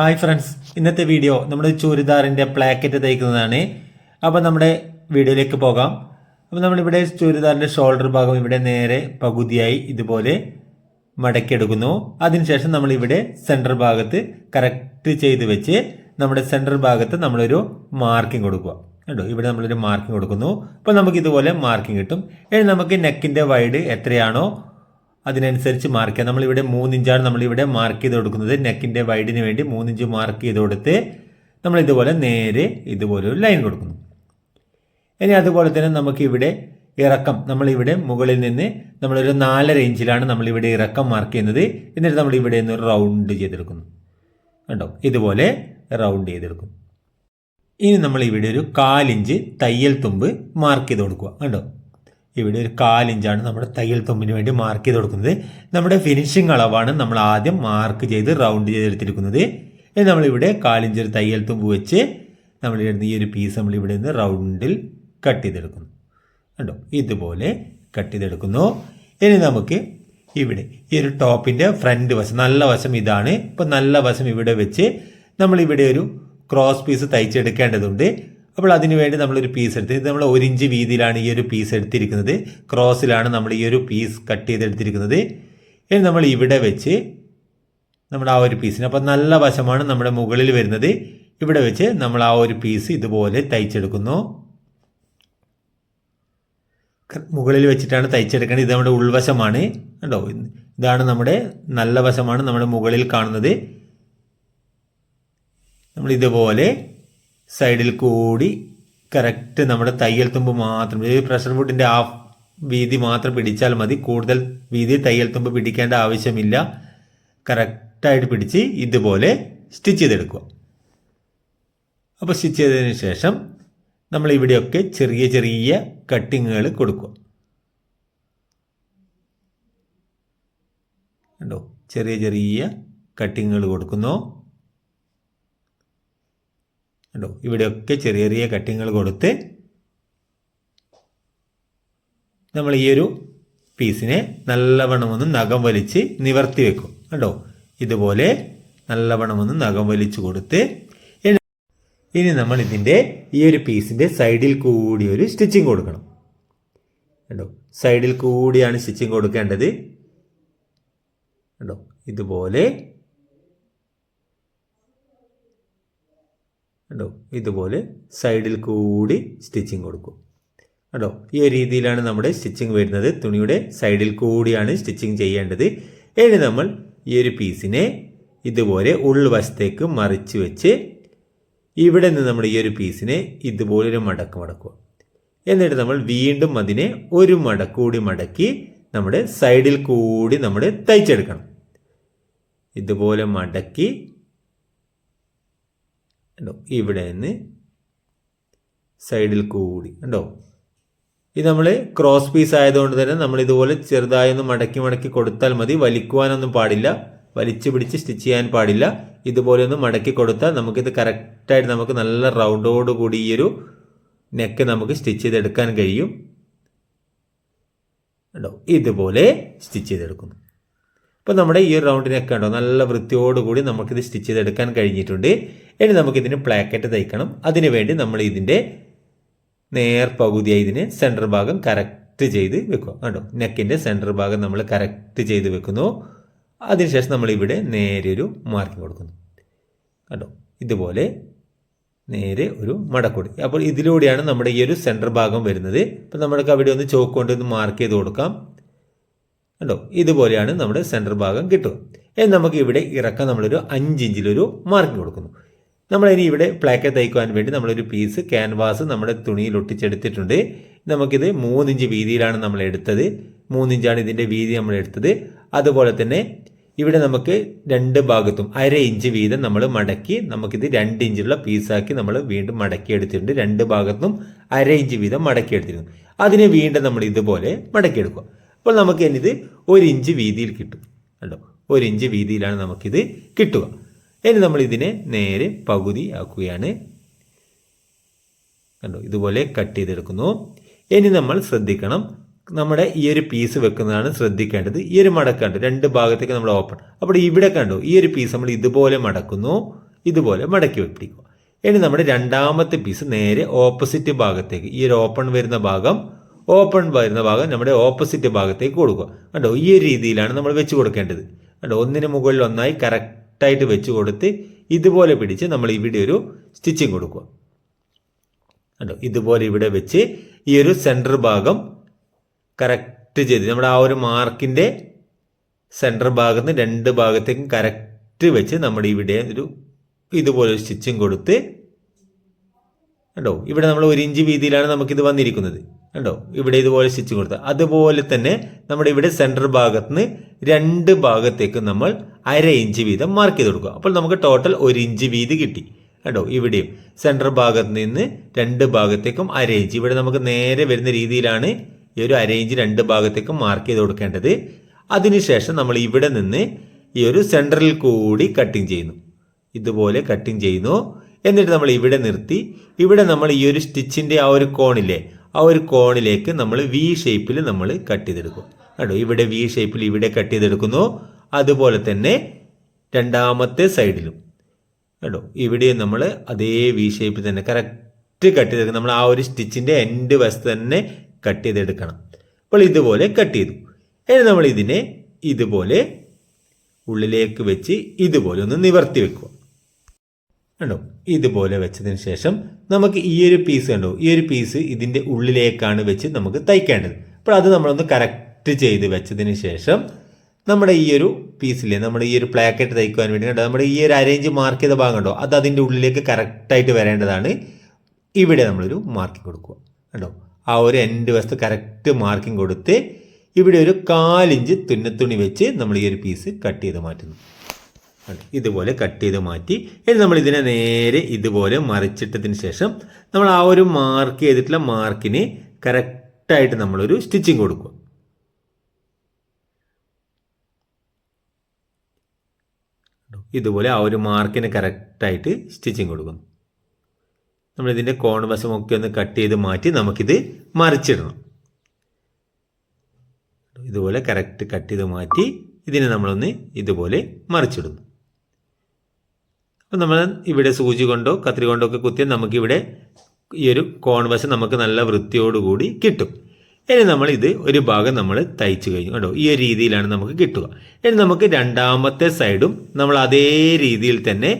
Hi friends. ഇന്നത്തെ video നമ്മുടെ ചുരിദാറിന്റെ placket തയ്ക്കുന്നതാണ്. അപ്പോൾ നമ്മുടെ വീഡിയോയിലേക്ക് പോകാം. അപ്പോൾ നമ്മളിവിടെ ചുരിദാറിന്റെ ഷോൾഡർ ഭാഗം ഇവിടെ നേരെ പകുതിയായി ഇതുപോലെ മടക്കിയെടുക്കുന്നു. അതിനുശേഷം നമ്മളിവിടെ സെന്റർ ഭാഗത്ത് കറക്റ്റ് ചെയ്ത് വെച്ച് നമ്മുടെ സെന്റർ ഭാഗത്ത് നമ്മളൊരു മാർക്കിംഗ് കൊടുക്കുക. കേട്ടോ ഇവിടെ നമ്മളൊരു മാർക്കിംഗ് കൊടുക്കുന്നു. അപ്പോൾ നമുക്ക് ഇതുപോലെ മാർക്കിംഗ് കിട്ടും. ഇനി നമുക്ക് നെക്കിന്റെ വൈഡ് എത്രയാണോ അതിനനുസരിച്ച് മാർക്ക് ചെയ്യാം. നമ്മളിവിടെ മൂന്നിഞ്ചാണ് നമ്മളിവിടെ മാർക്ക് ചെയ്ത് കൊടുക്കുന്നത്. നെക്കിന്റെ വൈഡിന് വേണ്ടി മൂന്നിഞ്ച് മാർക്ക് ചെയ്ത് കൊടുത്ത് നമ്മൾ ഇതുപോലെ നേരെ ഇതുപോലെ ഒരു ലൈൻ കൊടുക്കുന്നു. ഇനി അതുപോലെ തന്നെ നമുക്ക് ഇവിടെ ഇറക്കം നമ്മളിവിടെ മുകളിൽ നിന്ന് നമ്മളൊരു നാലര ഇഞ്ചിലാണ് നമ്മളിവിടെ ഇറക്കം മാർക്ക് ചെയ്യുന്നത്. എന്നിട്ട് നമ്മൾ ഇവിടെ നിന്ന് റൗണ്ട് ചെയ്തെടുക്കുന്നു. കണ്ടോ? ഇതുപോലെ റൗണ്ട് ചെയ്തെടുക്കും ഇനി നമ്മൾ ഇവിടെ ഒരു കാലിഞ്ച് തയ്യൽ തുമ്പ് മാർക്ക് ചെയ്ത് കൊടുക്കുക. കണ്ടോ? ഇവിടെ ഒരു കാലിഞ്ചാണ് നമ്മുടെ തയ്യൽ തുമ്പിന് വേണ്ടി മാർക്ക് ചെയ്ത് കൊടുക്കുന്നത്. നമ്മുടെ ഫിനിഷിംഗ് അളവാണ് നമ്മൾ ആദ്യം മാർക്ക് ചെയ്ത് റൗണ്ട് ചെയ്തെടുത്തിരിക്കുന്നത് ഇനി നമ്മളിവിടെ കാലിഞ്ച് ഒരു തയ്യൽ തുമ്പ് വെച്ച് നമ്മൾ ഇടുന്ന ഈ ഒരു പീസ് നമ്മൾ ഇവിടെ നിന്ന് റൗണ്ടിൽ കട്ട് ചെയ്തെടുക്കുന്നു. കണ്ടോ? ഇതുപോലെ കട്ട് ചെയ്തെടുക്കുന്നു. ഇനി നമുക്ക് ഇവിടെ ഈ ഒരു ടോപ്പിന്റെ ഫ്രണ്ട് വശം നല്ല വശം ഇതാണ്. ഇപ്പം നല്ല വശം ഇവിടെ വെച്ച് നമ്മളിവിടെ ഒരു ക്രോസ് പീസ് തയ്ച്ചെടുക്കേണ്ടതുണ്ട്. അപ്പോൾ അതിനു വേണ്ടി നമ്മളൊരു പീസ് എടുത്ത് ഇത് നമ്മൾ ഒരു ഇഞ്ച് വീതിയിലാണ് ഈ ഒരു പീസ് എടുത്തിരിക്കുന്നത്. ക്രോസിലാണ് നമ്മൾ ഈ ഒരു പീസ് കട്ട് ചെയ്തെടുത്തിരിക്കുന്നത് ഇനി നമ്മൾ ഇവിടെ വെച്ച് നമ്മൾ ആ ഒരു പീസിന് അപ്പോൾ നല്ല വശമാണ് നമ്മുടെ മുകളിൽ വരുന്നത്. ഇവിടെ വെച്ച് നമ്മൾ ആ ഒരു പീസ് ഇതുപോലെ തയ്ച്ചെടുക്കുന്നു. മുകളിൽ വെച്ചിട്ടാണ് തയ്ച്ചെടുക്കേണ്ടത്. ഇത് നമ്മുടെ ഉൾവശമാണ്. കേട്ടോ ഇതാണ് നമ്മുടെ നല്ല വശമാണ് നമ്മുടെ മുകളിൽ കാണുന്നത്. നമ്മൾ ഇതുപോലെ സൈഡിൽ കൂടി കറക്റ്റ് നമ്മുടെ തയ്യൽ തുമ്പ് മാത്രം ഈ പ്രഷർ ഫുഡിന്റെ ആ വീതി മാത്രം പിടിച്ചാൽ മതി. കൂടുതൽ വീതി തയ്യൽ തുമ്പ് പിടിക്കേണ്ട ആവശ്യമില്ല. കറക്റ്റായിട്ട് പിടിച്ച് ഇതുപോലെ സ്റ്റിച്ച് ചെയ്തെടുക്കുക. അപ്പോൾ സ്റ്റിച്ച് ചെയ്തതിന് ശേഷം നമ്മൾ ഇവിടെയൊക്കെ ചെറിയ ചെറിയ കട്ടിങ്ങുകൾ കൊടുക്കുക. കണ്ടോ? ചെറിയ ചെറിയ കട്ടിങ്ങുകൾ കൊടുക്കുന്നു. കണ്ടോ? ഇവിടെയൊക്കെ ചെറിയ ചെറിയ കട്ടിങ്ങൾ കൊടുത്ത് നമ്മൾ ഈ ഒരു പീസിനെ നല്ലവണ്ണം ഒന്ന് നഖം വലിച്ച് നിവർത്തി വെക്കും. കണ്ടോ? ഇതുപോലെ നല്ലവണ്ണം ഒന്ന് നഖം വലിച്ചു കൊടുത്ത് ഇനി നമ്മൾ ഇതിന്റെ ഈ ഒരു പീസിന്റെ സൈഡിൽ കൂടി ഒരു സ്റ്റിച്ചിങ് കൊടുക്കണം. കണ്ടോ? സൈഡിൽ കൂടിയാണ് സ്റ്റിച്ചിങ് കൊടുക്കേണ്ടത്. കണ്ടോ? ഇതുപോലെ കണ്ടോ? ഇതുപോലെ സൈഡിൽ കൂടി സ്റ്റിച്ചിങ് കൊടുക്കും. കണ്ടോ? ഈ രീതിയിലാണ് നമ്മുടെ സ്റ്റിച്ചിങ് വരുന്നത്. തുണിയുടെ സൈഡിൽ കൂടിയാണ് സ്റ്റിച്ചിങ് ചെയ്യേണ്ടത്. ഇനി നമ്മൾ ഈ ഒരു പീസിനെ ഇതുപോലെ ഉൾവശത്തേക്ക് മറിച്ച് വെച്ച് ഇവിടെ നിന്ന് നമ്മൾ ഈ ഒരു പീസിനെ ഇതുപോലൊരു മടക്ക് മടക്കുക. എന്നിട്ട് നമ്മൾ വീണ്ടും അതിനെ ഒരു മടക്ക് കൂടി മടക്കി നമ്മുടെ സൈഡിൽ കൂടി നമ്മൾ തയ്ച്ചെടുക്കണം. ഇതുപോലെ മടക്കി കണ്ടോ? ഇവിടെ നിന്ന് സൈഡിൽ കൂടി കണ്ടോ? ഇത് നമ്മൾ ക്രോസ് പീസ് ആയതുകൊണ്ട് തന്നെ നമ്മൾ ഇതുപോലെ ചെറുതായി ഒന്ന് മടക്കി മടക്കി കൊടുത്താൽ മതി. വലിക്കുവാനൊന്നും പാടില്ല. വലിച്ചു പിടിച്ച് സ്റ്റിച്ച് ചെയ്യാൻ പാടില്ല. ഇതുപോലെ ഒന്ന് മടക്കി കൊടുത്താൽ നമുക്കിത് കറക്റ്റായിട്ട് നമുക്ക് നല്ല റൗണ്ടോട് കൂടി ഈ ഒരു നെക്ക് നമുക്ക് സ്റ്റിച്ച് ചെയ്തെടുക്കാൻ കഴിയും. ഇതുപോലെ സ്റ്റിച്ച് ചെയ്തെടുക്കുന്നു. അപ്പോൾ നമ്മുടെ ഈ ഒരു റൗണ്ട് നെക്ക് കണ്ടോ? നല്ല വൃത്തിയോടുകൂടി നമുക്കിത് സ്റ്റിച്ച് ചെയ്തെടുക്കാൻ കഴിഞ്ഞിട്ടുണ്ട്. ഇനി നമുക്കിതിന് പ്ലാക്കറ്റ് തയ്ക്കണം. അതിനു വേണ്ടി നമ്മൾ ഇതിന്റെ നേർ പകുതിയായി ഇതിന് സെന്റർ ഭാഗം കറക്റ്റ് ചെയ്ത് വെക്കുക. കണ്ടോ? നെക്കിന്റെ സെന്റർ ഭാഗം നമ്മൾ കറക്റ്റ് ചെയ്ത് വെക്കുന്നു. അതിനുശേഷം നമ്മൾ ഇവിടെ നേരെ ഒരു മാർക്കിംഗ് കൊടുക്കുന്നു. കണ്ടോ? ഇതുപോലെ നേരെ ഒരു മടക്കൊടി. അപ്പോൾ ഇതിലൂടെയാണ് നമ്മുടെ ഈ ഒരു സെന്റർ ഭാഗം വരുന്നത്. അപ്പോൾ നമ്മൾക്ക് അവിടെ ഒന്ന് ചോക്ക് കൊണ്ട് ഒന്ന് മാർക്ക് ചെയ്ത് കൊടുക്കാം. കണ്ടോ? ഇതുപോലെയാണ് നമ്മുടെ സെന്റർ ഭാഗം കിട്ടുക. ഇനി നമുക്ക് ഇവിടെ ഇറക്കാൻ നമ്മളൊരു അഞ്ച് ഇഞ്ചിലൊരു മാർക്ക് കൊടുക്കുന്നു. നമ്മളിനി ഇവിടെ പ്ലാക്കറ്റ് തയ്ക്കുവാൻ വേണ്ടി നമ്മളൊരു പീസ് ക്യാൻവാസ് നമ്മുടെ തുണിയിൽ ഒട്ടിച്ചെടുത്തിട്ടുണ്ട്. നമുക്കിത് മൂന്നിഞ്ച് വീതിയിലാണ് നമ്മൾ എടുത്തത്. മൂന്നിഞ്ചാണ് ഇതിന്റെ വീതി നമ്മൾ എടുത്തത്. അതുപോലെ തന്നെ ഇവിടെ നമുക്ക് രണ്ട് ഭാഗത്തും അര ഇഞ്ച് വീതം നമ്മൾ മടക്കി നമുക്കിത് രണ്ട് ഇഞ്ചുള്ള പീസാക്കി നമ്മൾ വീണ്ടും മടക്കി എടുത്തിട്ടുണ്ട്. രണ്ട് ഭാഗത്തും അര ഇഞ്ച് വീതം മടക്കി എടുത്തിരുന്നു അതിനെ വീണ്ടും നമ്മൾ ഇതുപോലെ മടക്കിയെടുക്കുക അപ്പോൾ നമുക്ക് ഇത് ഒരു ഇഞ്ച് വീതിയിൽ കിട്ടും. കണ്ടോ? ഒരു ഇഞ്ച് വീതിയിലാണ് നമുക്കിത് കിട്ടുക. ഇനി നമ്മൾ ഇതിനെ നേരെ പകുതി ആക്കുകയാണ്. കണ്ടോ? ഇതുപോലെ കട്ട് ചെയ്തെടുക്കുന്നു. ഇനി നമ്മൾ ശ്രദ്ധിക്കണം. നമ്മുടെ ഈ ഒരു പീസ് വെക്കുന്നതാണ് ശ്രദ്ധിക്കേണ്ടത്. ഈ ഒരു മടക്കേണ്ടത് രണ്ട് ഭാഗത്തേക്ക് നമ്മൾ ഓപ്പൺ അപ്പോൾ ഇവിടെ കണ്ടോ? ഈ ഒരു പീസ് നമ്മൾ ഇതുപോലെ മടക്കുന്നു. ഇതുപോലെ മടക്കി പിടിക്കുക ഇനി നമ്മുടെ രണ്ടാമത്തെ പീസ് നേരെ ഓപ്പോസിറ്റ് ഭാഗത്തേക്ക്. ഈ ഒരു ഓപ്പൺ വരുന്ന ഭാഗം ഓപ്പൺ വരുന്ന ഭാഗം നമ്മുടെ ഓപ്പോസിറ്റ് ഭാഗത്തേക്ക് കൊടുക്കുക. കണ്ടോ? ഈ ഒരു രീതിയിലാണ് നമ്മൾ വെച്ച് കൊടുക്കേണ്ടത്. കണ്ടോ? ഒന്നിന് മുകളിൽ ഒന്നായി കറക്റ്റായിട്ട് വെച്ച് കൊടുത്ത് ഇതുപോലെ പിടിച്ച് നമ്മൾ ഇവിടെ ഒരു സ്റ്റിച്ചിങ് കൊടുക്കുക. കണ്ടോ? ഇതുപോലെ ഇവിടെ വെച്ച് ഈ ഒരു സെന്റർ ഭാഗം കറക്റ്റ് ചെയ്ത് നമ്മുടെ ആ ഒരു മാർക്കിന്റെ സെന്റർ ഭാഗത്ത് രണ്ട് ഭാഗത്തേക്കും കറക്റ്റ് വെച്ച് നമ്മൾ ഇവിടെ ഒരു ഇതുപോലെ ഒരു സ്റ്റിച്ചിങ് കൊടുത്ത് കണ്ടോ? ഇവിടെ നമ്മൾ ഒരു ഇഞ്ച് വീതിയിലാണ് നമുക്കിത് വന്നിരിക്കുന്നത്. കണ്ടോ? ഇവിടെ ഇതുപോലെ സ്റ്റിച്ച് കൊടുത്ത. അതുപോലെ തന്നെ നമ്മുടെ ഇവിടെ സെന്റർ ഭാഗത്ത് നിന്ന് രണ്ട് ഭാഗത്തേക്ക് നമ്മൾ അര ഇഞ്ച് വീതം മാർക്ക് ചെയ്ത് കൊടുക്കുക. അപ്പോൾ നമുക്ക് ടോട്ടൽ ഒരു ഇഞ്ച് വീതി കിട്ടി. കണ്ടോ? ഇവിടെയും സെന്റർ ഭാഗത്ത് നിന്ന് രണ്ട് ഭാഗത്തേക്കും അര ഇഞ്ച് ഇവിടെ നമുക്ക് നേരെ വരുന്ന രീതിയിലാണ് ഈ ഒരു അര ഇഞ്ച് രണ്ട് ഭാഗത്തേക്കും മാർക്ക് ചെയ്ത് കൊടുക്കേണ്ടത്. അതിനുശേഷം നമ്മൾ ഇവിടെ നിന്ന് ഈ ഒരു സെന്ററിൽ കൂടി കട്ടിങ് ചെയ്യുന്നു. ഇതുപോലെ കട്ടിങ് ചെയ്യുന്നു. എന്നിട്ട് നമ്മൾ ഇവിടെ നിർത്തി. ഇവിടെ നമ്മൾ ഈ ഒരു സ്റ്റിച്ചിന്റെ ആ ഒരു കോണില്ലേ ആ ഒരു കോണിലേക്ക് നമ്മൾ വി ഷേപ്പിൽ നമ്മൾ കട്ട് ചെയ്തെടുക്കും. കണ്ടോ? ഇവിടെ വി ഷേപ്പിൽ ഇവിടെ കട്ട് ചെയ്തെടുക്കുന്നു. അതുപോലെ തന്നെ രണ്ടാമത്തെ സൈഡിലും കേട്ടോ ഇവിടെയും നമ്മൾ അതേ വി ഷേപ്പിൽ തന്നെ കറക്റ്റ് കട്ട് ചെയ്തെടുക്കും. നമ്മൾ ആ ഒരു സ്റ്റിച്ചിന്റെ എൻഡ് വശത്ത് തന്നെ കട്ട് ചെയ്തെടുക്കണം. അപ്പോൾ ഇതുപോലെ കട്ട് ചെയ്തു. ഇനി നമ്മൾ ഇതിനെ ഇതുപോലെ ഉള്ളിലേക്ക് വെച്ച് ഇതുപോലെ ഒന്ന് നിവർത്തി വെക്കുക. കണ്ടോ? ഇതുപോലെ വെച്ചതിന് ശേഷം നമുക്ക് ഈ ഒരു പീസ് കണ്ടോ? ഈ ഒരു പീസ് ഇതിന്റെ ഉള്ളിലേക്കാണ് വെച്ച് നമുക്ക് തയ്ക്കേണ്ടത്. അപ്പോൾ അത് നമ്മളൊന്ന് കറക്റ്റ് ചെയ്ത് വെച്ചതിന് ശേഷം നമ്മുടെ ഈ ഒരു പീസിലെ നമ്മുടെ ഈ ഒരു പ്ലാക്കറ്റ് തയ്ക്കുവാൻ വേണ്ടി കണ്ടോ? നമ്മുടെ ഈ ഒരു അരേഞ്ച് മാർക്ക് ചെയ്ത ഭാഗം കണ്ടോ? അത് അതിന്റെ ഉള്ളിലേക്ക് കറക്റ്റായിട്ട് വരേണ്ടതാണ്. ഇവിടെ നമ്മളൊരു മാർക്കിംഗ് കൊടുക്കുക. കണ്ടോ? ആ ഒരു എൻഡ് വസ്തു കറക്റ്റ് മാർക്കിംഗ് കൊടുത്ത് ഇവിടെ ഒരു കാലിഞ്ച് തുന്നത്തുണി വെച്ച് നമ്മൾ ഈ ഒരു പീസ് കട്ട് ചെയ്ത് മാറ്റുന്നു? ഇതുപോലെ കട്ട് ചെയ്ത് മാറ്റി. ഇനി നമ്മൾ ഇതിനെ നേരെ ഇതുപോലെ മറിച്ചിട്ടതിന് ശേഷം നമ്മൾ ആ ഒരു മാർക്ക് ചെയ്തിട്ടുള്ള മാർക്കിന് കറക്റ്റായിട്ട് നമ്മളൊരു സ്റ്റിച്ചിങ് കൊടുക്കുക? ഇതുപോലെ ആ ഒരു മാർക്കിന് കറക്റ്റായിട്ട് സ്റ്റിച്ചിങ് കൊടുക്കുന്നു നമ്മളിതിന്റെ കോൺവശം ഒക്കെ ഒന്ന് കട്ട് ചെയ്ത് മാറ്റി നമുക്കിത് മറിച്ചിടണം. ഇതുപോലെ കറക്റ്റ് കട്ട് ചെയ്ത് മാറ്റി ഇതിനെ നമ്മളൊന്ന് ഇതുപോലെ മറിച്ചിടുന്നു. അപ്പം നമ്മൾ ഇവിടെ സൂചി കൊണ്ടോ കത്രി കൊണ്ടോ ഒക്കെ കുത്തിയാൽ നമുക്കിവിടെ ഈ ഒരു കോൺവശം നമുക്ക് നല്ല വൃത്തിയോടുകൂടി കിട്ടും. ഇനി നമ്മൾ ഇത് ഒരു ഭാഗം നമ്മൾ തയ്ച്ചു കഴിഞ്ഞു. കേട്ടോ ഈ ഒരു രീതിയിലാണ് നമുക്ക് കിട്ടുക. ഇനി നമുക്ക് രണ്ടാമത്തെ സൈഡും നമ്മൾ അതേ രീതിയിൽ തന്നെ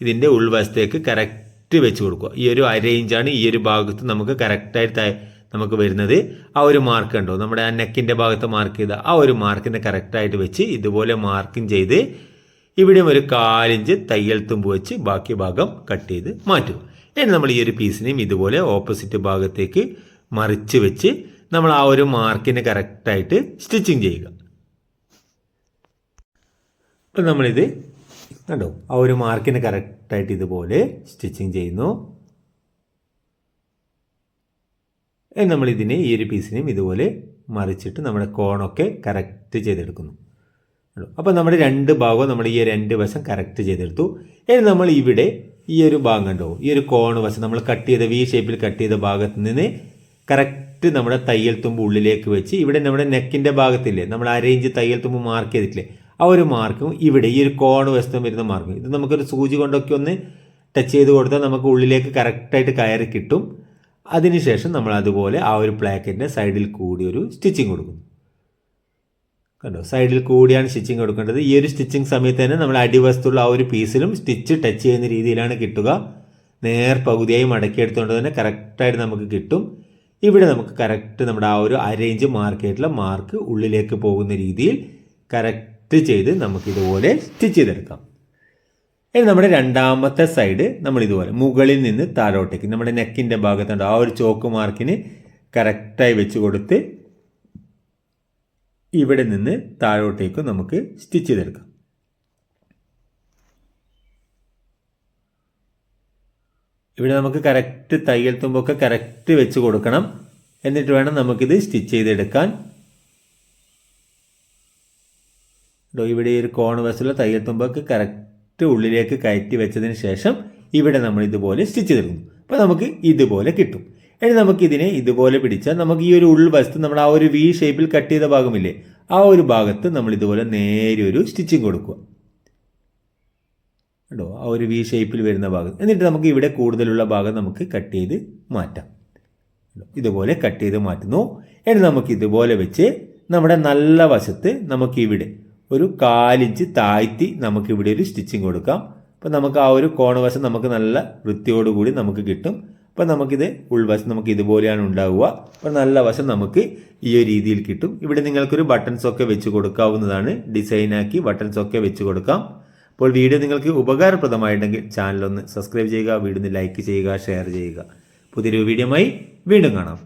ഇതിന്റെ ഉൾവശത്തേക്ക് കറക്റ്റ് വെച്ച് കൊടുക്കുക. ഈ ഒരു അരേഞ്ചാണ് ഈ ഒരു ഭാഗത്ത് നമുക്ക് കറക്റ്റായിട്ട് നമുക്ക് വരുന്നത്. ആ ഒരു മാർക്ക് ഉണ്ടോ നമ്മുടെ ആ നെക്കിന്റെ ഭാഗത്ത് മാർക്ക് ചെയ്ത ആ ഒരു മാർക്കിനെ കറക്റ്റായിട്ട് വെച്ച് ഇതുപോലെ മാർക്കിങ് ചെയ്ത് ഇവിടെയും ഒരു കാലിഞ്ച് തയ്യൽ തുമ്പ് വെച്ച് ബാക്കി ഭാഗം കട്ട് ചെയ്ത് മാറ്റും ഇനി നമ്മൾ ഈ ഒരു പീസിനെയും ഇതുപോലെ ഓപ്പോസിറ്റ് ഭാഗത്തേക്ക് മറിച്ച് വെച്ച് നമ്മൾ ആ ഒരു മാർക്കിന് കറക്റ്റായിട്ട് സ്റ്റിച്ചിങ് ചെയ്യുക. അപ്പം നമ്മളിത് കണ്ടോ? ആ ഒരു മാർക്കിന് കറക്റ്റായിട്ട് ഇതുപോലെ സ്റ്റിച്ചിങ് ചെയ്യുന്നു. നമ്മൾ ഇതിനെ ഈ ഒരു പീസിനെയും ഇതുപോലെ മറിച്ചിട്ട് നമ്മുടെ കോണൊക്കെ കറക്റ്റ് ചെയ്തെടുക്കുന്നു. അപ്പോൾ നമ്മുടെ രണ്ട് ഭാഗവും നമ്മൾ ഈ രണ്ട് വശം കറക്റ്റ് ചെയ്തെടുത്തു. ഇനി നമ്മൾ ഇവിടെ ഈ ഒരു ഭാഗം കണ്ടോ? ഈ ഒരു കോണ് വശം നമ്മൾ കട്ട് ചെയ്ത വി ഷേപ്പിൽ കട്ട് ചെയ്ത ഭാഗത്ത് നിന്ന് കറക്റ്റ് നമ്മുടെ തയ്യൽ തുമ്പ് ഉള്ളിലേക്ക് വെച്ച് ഇവിടെ നമ്മുടെ നെക്കിന്റെ ഭാഗത്തില്ലേ നമ്മൾ അരേഞ്ച് തയ്യൽ തുമ്പ് മാർക്ക് ചെയ്തിട്ടില്ലേ ആ ഒരു മാർക്കും ഇവിടെ ഈ ഒരു കോണ് വശത്തും വരുന്ന മാർക്കും ഇത് നമുക്കൊരു സൂചി കൊണ്ടൊക്കെ ഒന്ന് ടച്ച് ചെയ്ത് കൊടുത്താൽ നമുക്ക് ഉള്ളിലേക്ക് കറക്റ്റായിട്ട് കയറി കിട്ടും. അതിനുശേഷം നമ്മൾ അതുപോലെ ആ ഒരു പ്ലാക്കറ്റിന്റെ സൈഡിൽ കൂടി ഒരു സ്റ്റിച്ചിങ് കൊടുക്കുന്നു. കണ്ടോ? സൈഡിൽ കൂടിയാണ് സ്റ്റിച്ചിങ് കൊടുക്കേണ്ടത്. ഈ ഒരു സ്റ്റിച്ചിങ് സമയത്ത് തന്നെ നമ്മൾ അടിവശത്തുള്ള ആ ഒരു പീസിലും സ്റ്റിച്ച് ടച്ച് ചെയ്യുന്ന രീതിയിലാണ് കിട്ടുക. നേർ പകുതിയായി മടക്കിയെടുത്തുകൊണ്ട് തന്നെ കറക്റ്റായിട്ട് നമുക്ക് കിട്ടും. ഇവിടെ നമുക്ക് കറക്റ്റ് നമ്മുടെ ആ ഒരു അരേഞ്ച് മാർക്ക് ആയിട്ടുള്ള മാർക്ക് ഉള്ളിലേക്ക് പോകുന്ന രീതിയിൽ കറക്റ്റ് ചെയ്ത് നമുക്കിതുപോലെ സ്റ്റിച്ച് ചെയ്തെടുക്കാം. ഇനി നമ്മുടെ രണ്ടാമത്തെ സൈഡ് നമ്മൾ ഇതുപോലെ മുകളിൽ നിന്ന് താഴോട്ടേക്ക് നമ്മുടെ നെക്കിന്റെ ഭാഗത്തുണ്ട് ആ ഒരു ചോക്ക് മാർക്കിന് കറക്റ്റായി വെച്ച് കൊടുത്ത് ഇവിടെ നിന്ന് താഴോട്ടേക്ക് നമുക്ക് സ്റ്റിച്ച് ചെയ്തെടുക്കാം. ഇവിടെ നമുക്ക് കറക്റ്റ് തയ്യൽ തുമ്പൊക്കെ കറക്റ്റ് വെച്ച് കൊടുക്കണം. എന്നിട്ട് വേണം നമുക്കിത് സ്റ്റിച്ച് ചെയ്തെടുക്കാൻ. ഇവിടെ ഒരു കോൺ വശത്തുള്ള തയ്യൽ തുമ്പൊക്കെ കറക്റ്റ് ഉള്ളിലേക്ക് കയറ്റി വെച്ചതിന് ശേഷം ഇവിടെ നമ്മൾ ഇതുപോലെ സ്റ്റിച്ച് ചെയ്തെടുക്കുന്നു. അപ്പോൾ നമുക്ക് ഇതുപോലെ കിട്ടും. ഇനി നമുക്കിതിനെ ഇതുപോലെ പിടിച്ചാൽ നമുക്ക് ഈ ഒരു ഉൾവശത്ത് നമ്മൾ ആ ഒരു വി ഷേപ്പിൽ കട്ട് ചെയ്ത ഭാഗമില്ലേ ആ ഒരു ഭാഗത്ത് നമ്മൾ ഇതുപോലെ നേരെ ഒരു സ്റ്റിച്ചിങ് കൊടുക്കുക. കേട്ടോ ആ ഒരു വി ഷേപ്പിൽ വരുന്ന ഭാഗം. എന്നിട്ട് നമുക്ക് ഇവിടെ കൂടുതലുള്ള ഭാഗം നമുക്ക് കട്ട് ചെയ്ത് മാറ്റാം. ഇതുപോലെ കട്ട് ചെയ്ത് മാറ്റുന്നു. ഇനി നമുക്ക് ഇതുപോലെ വെച്ച് നമ്മുടെ നല്ല വശത്ത് നമുക്കിവിടെ ഒരു കാലിഞ്ച് താഴ്ത്തി നമുക്കിവിടെ ഒരു സ്റ്റിച്ചിങ് കൊടുക്കാം. അപ്പോൾ നമുക്ക് ആ ഒരു കോണവശം നമുക്ക് നല്ല വൃത്തിയോടുകൂടി നമുക്ക് കിട്ടും. അപ്പോൾ നമുക്കിത് ഉൾവശം നമുക്ക് ഇതുപോലെയാണ് ഉണ്ടാവുക. അപ്പോൾ നല്ല വശം നമുക്ക് ഈ ഒരു രീതിയിൽ കിട്ടും. ഇവിടെ നിങ്ങൾക്കൊരു ബട്ടൺസ് ഒക്കെ വെച്ച് കൊടുക്കാവുന്നതാണ്. ഡിസൈനാക്കി ബട്ടൺസ് ഒക്കെ വെച്ച് കൊടുക്കാം. അപ്പോൾ വീഡിയോ നിങ്ങൾക്ക് ഉപകാരപ്രദമായിട്ടുണ്ടെങ്കിൽ ചാനലൊന്ന് സബ്സ്ക്രൈബ് ചെയ്യുക വീഡിയോ ഒന്ന് ലൈക്ക് ചെയ്യുക ഷെയർ ചെയ്യുക. പുതിയൊരു വീഡിയോമായി വീണ്ടും കാണാം.